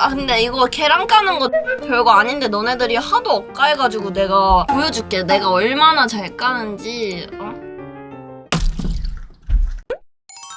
아 근데 이거 계란 까는 거 별거 아닌데 너네들이 하도 억까해가지고 내가 보여줄게. 내가 얼마나 잘 까는지. 어?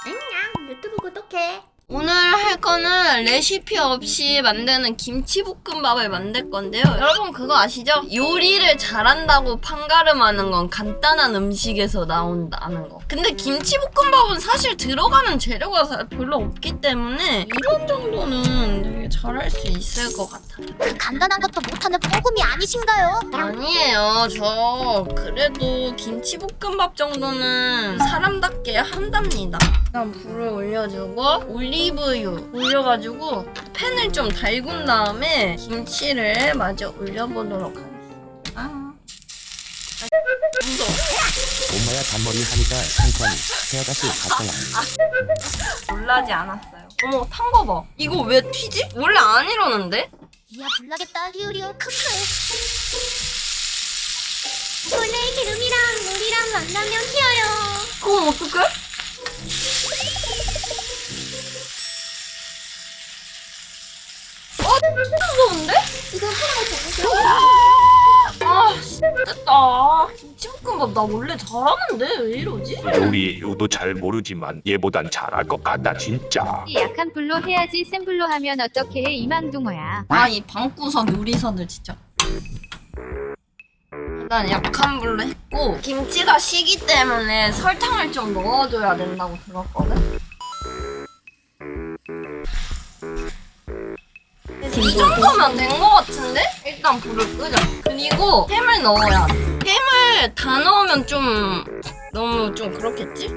안녕. 유튜브 구독해 오늘 할 거는 레시피 없이 만드는 김치볶음밥을 만들 건데요. 여러분 그거 아시죠? 요리를 잘한다고 판가름하는 건 간단한 음식에서 나온다는 거. 근데 김치볶음밥은 사실 들어가는 재료가 사- 별로 없기 때문에 이런 정도는 되게 잘할 수 있을 것 같아요. 그 간단한 것도 못하는 뽀금이 아니신가요? 아니에요. 저 그래도 김치볶음밥 정도는 사람답게 한답니다. 일단 불을 올려주고 올리 브유 올려가지고 팬을 좀 달군 다음에 김치를 마저 올려보도록 하겠습니다. 아, 무서워. 엄마야 단머리 하니까 상관이 헤어가스 가까이 놀라지 않았어요. 어머 탄 거 봐. 이거 왜 튀지? 원래 안 이러는데? 이야 불나겠다 히우리오 크크 원래 기름이랑 물이랑 만나면 튀어요 그럼 어떡해? 무서운데? 이거 하나만 더 보세요 아, 씨, 됐다. 김치볶음밥 나 원래 잘하는데 왜 이러지? 요리 이유도 잘 모르지만 얘보단 잘할 것 같다 진짜 약한 불로 해야지 센 불로 하면 어떻게 해 이망둥어야 아, 이 방구석 요리사들 진짜. 일단 약한 불로 했고 김치가 시기 때문에 설탕을 좀 넣어줘야 된다고 들었거든. 이 정도면 된거 같은데? 일단 불을 끄자. 그리고 햄을 넣어야 돼. 햄을 다 넣으면 좀 너무 좀 그렇겠지?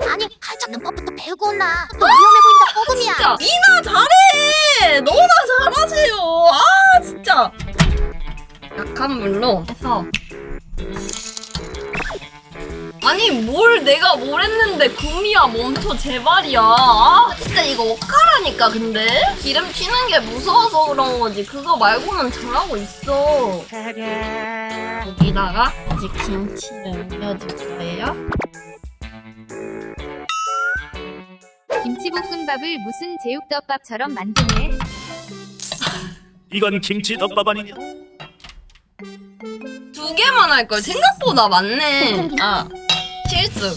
아니 살짝 눈법부터 배우고 온나 또 위험해 보인다 뽀금이야 진짜 미나 잘해 너나 잘하세요 아 진짜 약한 물로 해서 아니 뭘 내가 뭘 했는데 구미야 멈춰 제발이야. 아 진짜 이거 억까라니까 근데? 기름 튀는 게 무서워서 그런 거지. 그거 말고는 잘하고 있어. 여기다가 이제 김치를 올려줄 거예요. 김치볶음밥을 무슨 제육덮밥처럼 만드네? 이건 김치 덮밥 아니냐? 두 개만 할 걸. 생각보다 많네. 아 실수.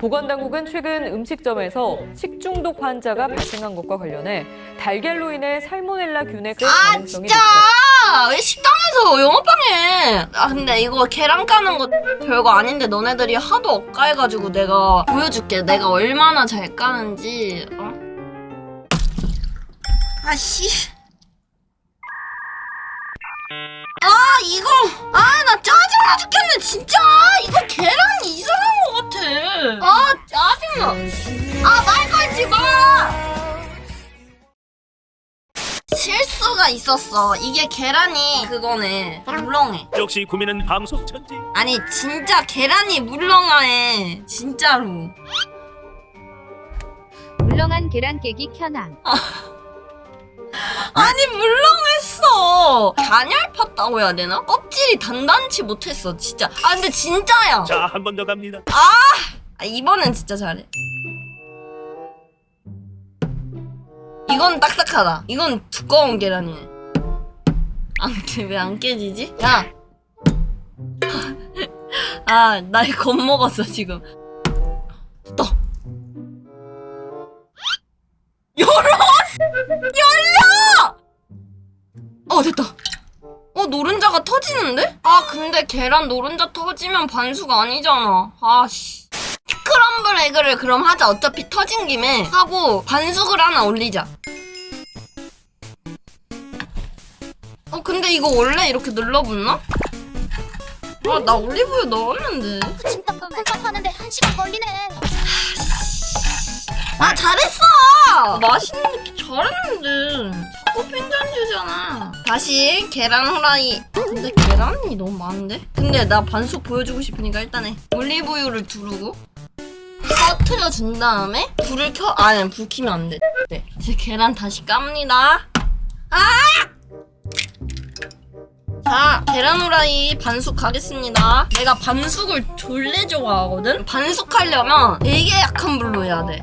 보건당국은 최근 음식점에서 식중독 환자가 발생한 것과 관련해 달걀로 인해 살모넬라 균의 아 가능성이 진짜 왜 식당에서 영업방해? 아 근데 이거 계란 까는 거 별거 아닌데 너네들이 하도 억까해가지고 내가 보여줄게. 내가 얼마나 잘 까는지. 어? 아씨. 아 이거. 아 나 짜증나 죽겠네 진짜. 이거 계란이 이상한 것 같아. 아 짜증나. 아말 걸지 마. 실수가 있었어. 이게 계란이 그거네. 물렁해. 역시 구미는 방송 천지 아니 진짜 계란이 물렁해. 진짜로. 물렁한 계란 깨기 현황 물렁했어 가냘팠다고 해야 되나? 껍질이 단단치 못했어 진짜 아 근데 진짜야 자 한 번 더 갑니다 아, 이번엔 진짜 잘해. 이건 딱딱하다. 이건 두꺼운 계란이네. 안, 왜안 깨지지? 야! 아, 나 이거 겁먹었어, 지금. 됐다. 열어! 터지는데? 아, 근데 계란 노른자 터지면 반수가 아니잖아. 아, 씨. 스크럼블 에그를 그럼 하자. 어차피 터진 김에 하고 반숙을 하나 올리자. 어, 근데 이거 원래 이렇게 눌러붙나? 아, 나 올리브유 넣었는데. 진짜 꿀꺽 하는데 한 시간 걸리네 아, 잘했어! 맛있는 게 잘했는데. 자꾸 핀잔 주잖아. 다시 계란 후라이. 아, 근데 계란이 너무 많은데? 근데 나 반숙 보여주고 싶으니까 일단 해. 올리브유를 두르고. 터트려 준 다음에 불을 켜 아니 불 켜면 안 돼. 네. 이제 계란 다시 깝니다. 아! 자, 계란 후라이 반숙 가겠습니다. 내가 반숙을 졸래 좋아하거든? 반숙하려면 되게 약한 불로 해야 돼.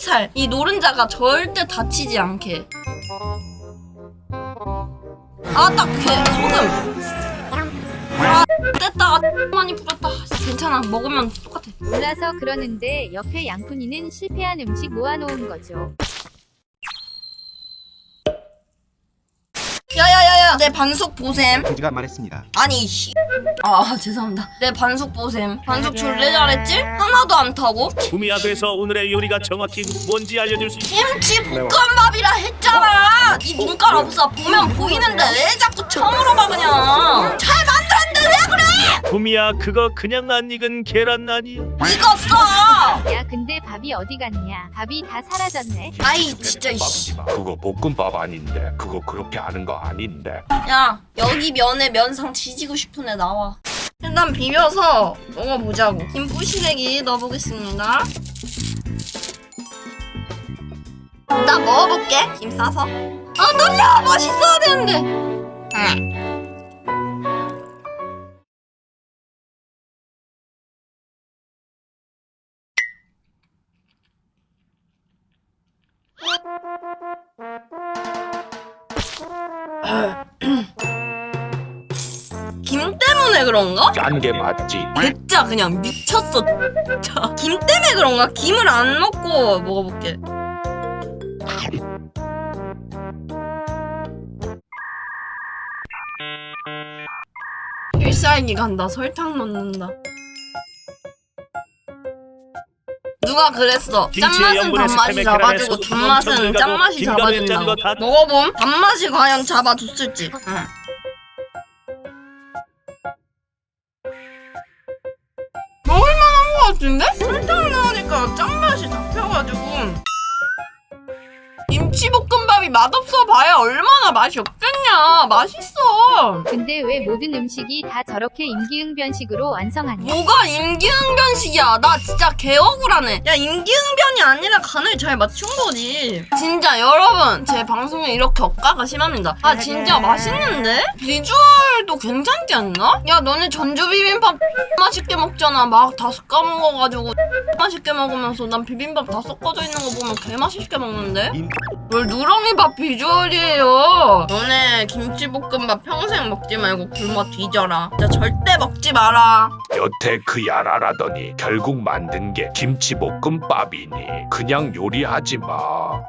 살살. 이 노른자가 절대 다치지 않게. 아, 딱 그, 소금. 아, 됐다. 많이 불었다. 괜찮아. 먹으면 똑같아. 몰라서 그러는데 옆에 양푼이는 실패한 음식 모아놓은 거죠. 야야야야. 내 반숙 보셈. 동지가 말했습니다. 아니 씨. 아 죄송합니다. 내 반숙 보셈. 반숙 졸래 잘했지? 하나도 안 타고. 구미야 그래서 오늘의 요리가 정확히 뭔지 알려줄 수 있... 김치 볶음밥이라 했잖아. 이 눈깔 없어. 보면 보이는데 왜 자꾸 처음으로 봐 그냥. 잘 만들었는데 왜 그래? 구미야 그거 그냥 안 익은 계란 아니야? 익었어. 야 근데 밥이 어디 갔냐? 밥이 다 사라졌네. 아이 진짜 씨. 그거 볶음밥 아닌데 그거 그렇게 하는 거 아닌데 야 여기 면에 면상 뒤지고 싶은 애 나와. 일단 비벼서 먹어보자고. 김 부시래기 넣어보겠습니다. 나 먹어볼게. 김 싸서. 아 떨려. 맛있어야 되는데. 응. 김 때문에 그런가? 짠게 맞지 진짜 그냥 미쳤어. 진짜. 김 때문에 그런가? 김을 안 넣고 먹어볼게. 필살기 간다. 설탕 넣는다. 누가 그랬어? 짠맛은 단맛이 잡아주고 단맛은 짠맛이 잡아준다고. 먹어봄. 단맛이 과연 잡아줬을지. 응. 먹을만한 것 같은데? 설탕 넣으니까 짠맛이 잡혀가지고 김치볶음밥이 맛없어 봐야 얼마나 맛이 없겠냐. 맛있어. 근데 왜 모든 음식이 다 저렇게 임기응변식으로 완성하냐? 뭐가 임기응변식이야. 나 진짜 개억울하네. 야 임기응변이 아니라 간을 잘 맞춘 거지. 진짜 여러분 제 방송에 이렇게 억가가 심합니다. 아 진짜 맛있는데? 비주얼도 괜찮지 않나? 야 너네 전주 비빔밥 맛있게 먹잖아. 막다 섞어먹어가지고 맛있게 먹으면서 난 비빔밥 다 섞어져 있는 거 보면 개 맛있게 먹는데? 임- 뭘 누렁이밥 비주얼이에요? 너네 김치볶음밥 평생 먹지 말고 굶어 뒤져라. 진짜 절대 먹지 마라. 여태 그 야라라더니 결국 만든 게 김치볶음밥이니. 그냥 요리하지 마